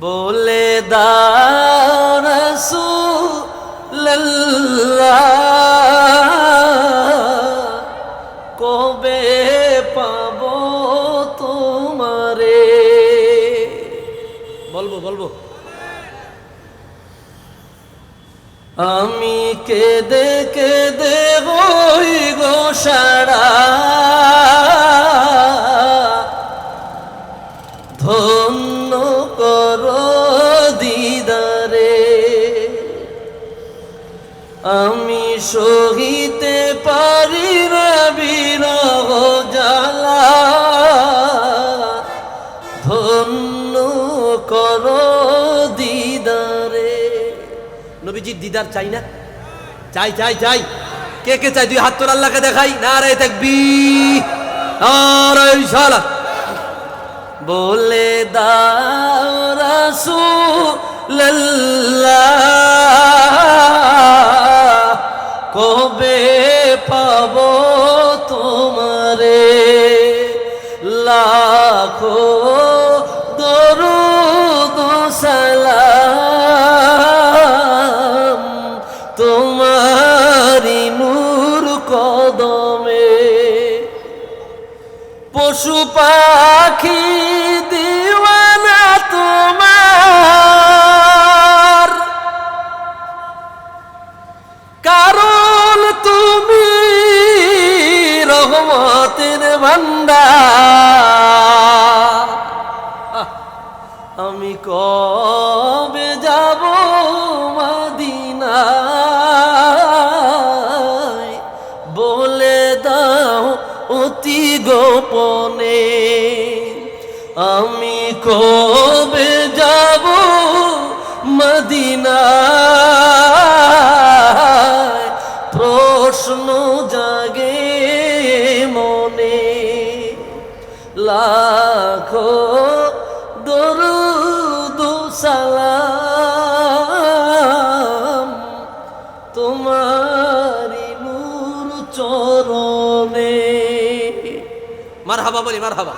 বলে দারসুল্লাহ কবে পাব তোমারে? বলব বলব। আমি কেঁদে কেঁদে হই গো সারা। ধন্য আমি সহিতে পারি না বিরহ জ্বালা। ধন্য কর দিদারে। নবীজির দিদার চাই না? চাই চাই চাই। কে কে চাই? দুই হাত তোর আল্লাহকে দেখাই। না রে থাকবি আর শালা বলে দারসু লাখো দরুদ সালাম তোমারি নূর কদমে। পশু পাখি রহমতের ভান্ডার আহ, আমি কবে যাব মদিনায়? বলে দাও অতি গোপনে। আমি কবে যাব মদিনায়? প্রশ্ন জাগে লাখো দরুদ সালাম। তোমারি নূর চরণে। মার হাবা বলি মার হাবা